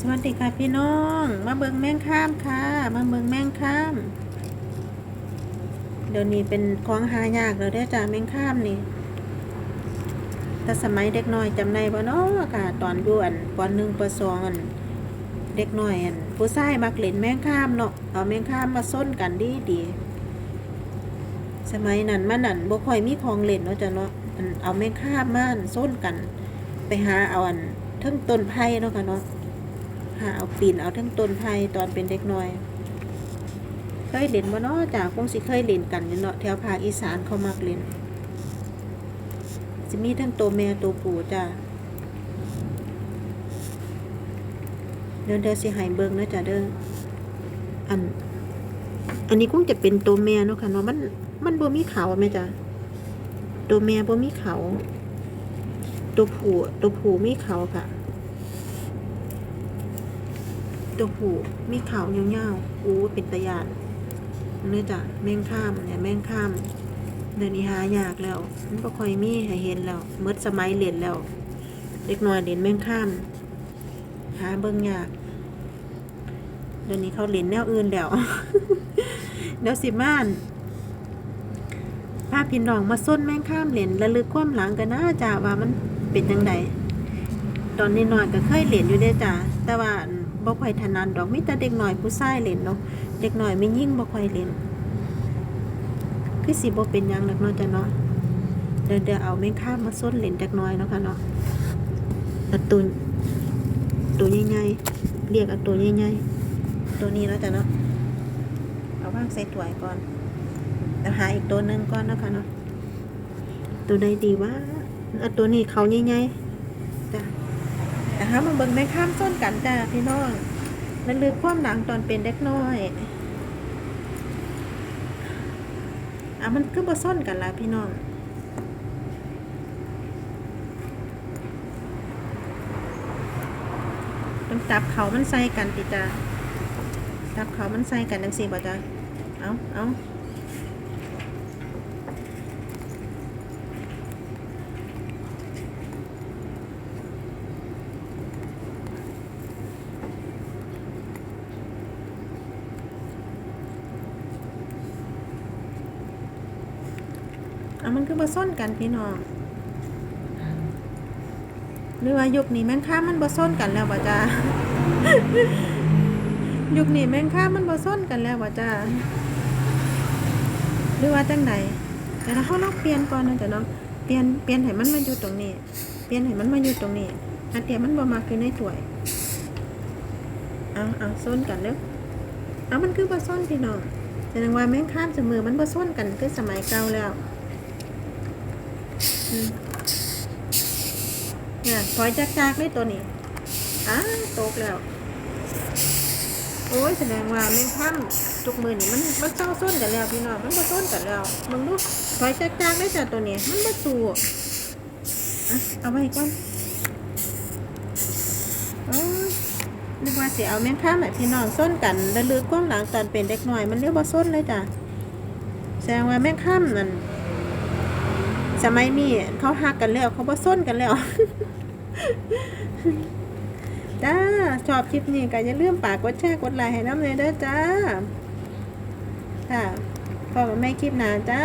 สวัสดีค่ะพี่น้อง มาเบิงแมงข้ามค่ะ มาเบิงแมงข้าม เดี๋ยวนี้เป็นของหายากแล้วเด้จ้าแมงข้ามนี่ แต่สมัยเด็กน้อยจำได้บ่เนาะค่ะ ตอนอยู่อันปหนึ่งปอสองอันเด็กน้อยอันผู้ชายมักเล่นแมงข้ามเนาะเอาแมงข้ามมาส้นกันดีดีสมัยนั้นมันนั่นบ่ค่อยมีของเล่นเนาะจ้ะเนาะเอาแมงข้ามมานส้นกัน ไปหาเอาอันทั้งต้นไผ่เนาะค่ะเนาะ หาเอาปีนเอาทั้งต้นไผ่ตอนเป็นเด็กน้อย เคยเล่นบ่เนาะจ้าคงสิเคยเล่นกันเนาะแถวภาคอีสานเขามักเล่นจะมีทั้งตัวแม่ตัวผู้จ้าเดี๋ยวเดี๋ยวสิให้เบิ่งเนาะจ้าเด้ออัน อันนี้คงจะเป็นตัวแม่เนาะค่ะเนาะมันมันบ่มีเขาแม่จ้าตัวแม่บ่มีเขาตัวผู้ตัวผู้มีเขาค่ะ ตัวผูมีขาวยาวๆอู้เป็นตะยานนี่จ้ะแมงข้ามเนี่ยแมงข้าม เดี๋ยวนี้หายากแล้วมันก็ค่อยมีให้เห็นแล้วเมื่อสมัยเรียนแล้ว เด็กน้อยเรียนแมงข้าม หาเบิ่งยากเดี๋ยวนี้เขาเรียนแนวอื่นแล้วเดี๋ยวสิม่านพาพี่น้องมาส้นแมงข้ามเหรียนระลึกความหลังกันนะจ้าว่ามันเป็นยังไงตอนนี้นอยก็เคยเหรียนอยู่เด้จ้าแต่ว่า บ่ค่อยถนัดดอกมีแต่เด็กหน้อยผู้ชายเล่นเนาะเด็กหน้อยไม่ยิ่งบ่ค่อยเล่นคือสิบ่เป็นยังหรอกเนาะจ้ะเนาะเดี๋ยวเดี๋ยวเอาแม่งข้ามมาส้นเล่นจักหน้อยเนาะค่ะเนาะอาตัวตัวใหญ่ๆเรียกอาตัวใหญ่ๆตัวนี้แล้วจ้ะเนาะเอาวางใส่ถ้วยก่อนแล้วหาอีกตัวนึงก่อนเนาะคะเนาะตัวใดดีวะเอาตัวนี้เขาใหญ่ๆ นะคะมาเบิ่งแม่ข้ามส้นกันจ้าพี่น้องนั่นลือความหลังตอนเป็นเด็กน้อยอะมันคือบ่ส้นกันละพี่น้องต้องจับเขามันใส่กันติจ้าจับเขามันใส่กันจังสี่บ่จ้าเอาเอา อะมันคือบ่ส้นกันพี่น้องหรือว่ายุคนี้แม่งข้ามันบ่ส้นกันแล้วบ่จ้ายุคนี้แม่งข้ามันบ่ส้นกันแล้วบ่จ้าหรือว่าจังใดแต่ถ้าเขาลองเปลี่ยนก่อนนะจ้ะเนาะเปลี่ยนเปลี่ยนให้มันมาอยู่ตรงนี้ เปลี่ยนให้มันมาอยู่ตรงนี้อันเดียมันบ่มาคือในถ้วยเอาเอาส้นกันเด้อเอามันคือบ่ส้นพี่น้องแสดงว่าแม่งข้ามเสมอมันบ่ส้นกันคือสมัยเก่าแล้ว เนี่ยถอยจากจากเลยตัวนี้อ้าตกแล้ว โอ้ยแสดงว่าแมงค่ำทุกมือนี่มันมันเศร้าส้นกันแล้วพี่น้องมันมาส้นกันแล้วมึงดูถอยจากจากเลยจ้ะตัวนี้มันมาสู่อะเอาไว้ก่อนเอ้ยนึกว่าสิเอาแมงค่ำแบบพี่น้องส้นกันแล้วลือก้มหลังตอนเป็นเด็กหน่อย มันเรียกว่าส้นเลยจ้ะแสดงว่าแมงค่ำนั่น สมัยนี้เขาหักกันแล้ว เขาบ่ส้นกันแล้วจ้าชอบคลิปนี้ก็อย่าลืมฝากกดแชร์กดไลค์ให้น้ำเลยเด้อจ้าค่ะพอกันใหม่คลิปหนาจ้า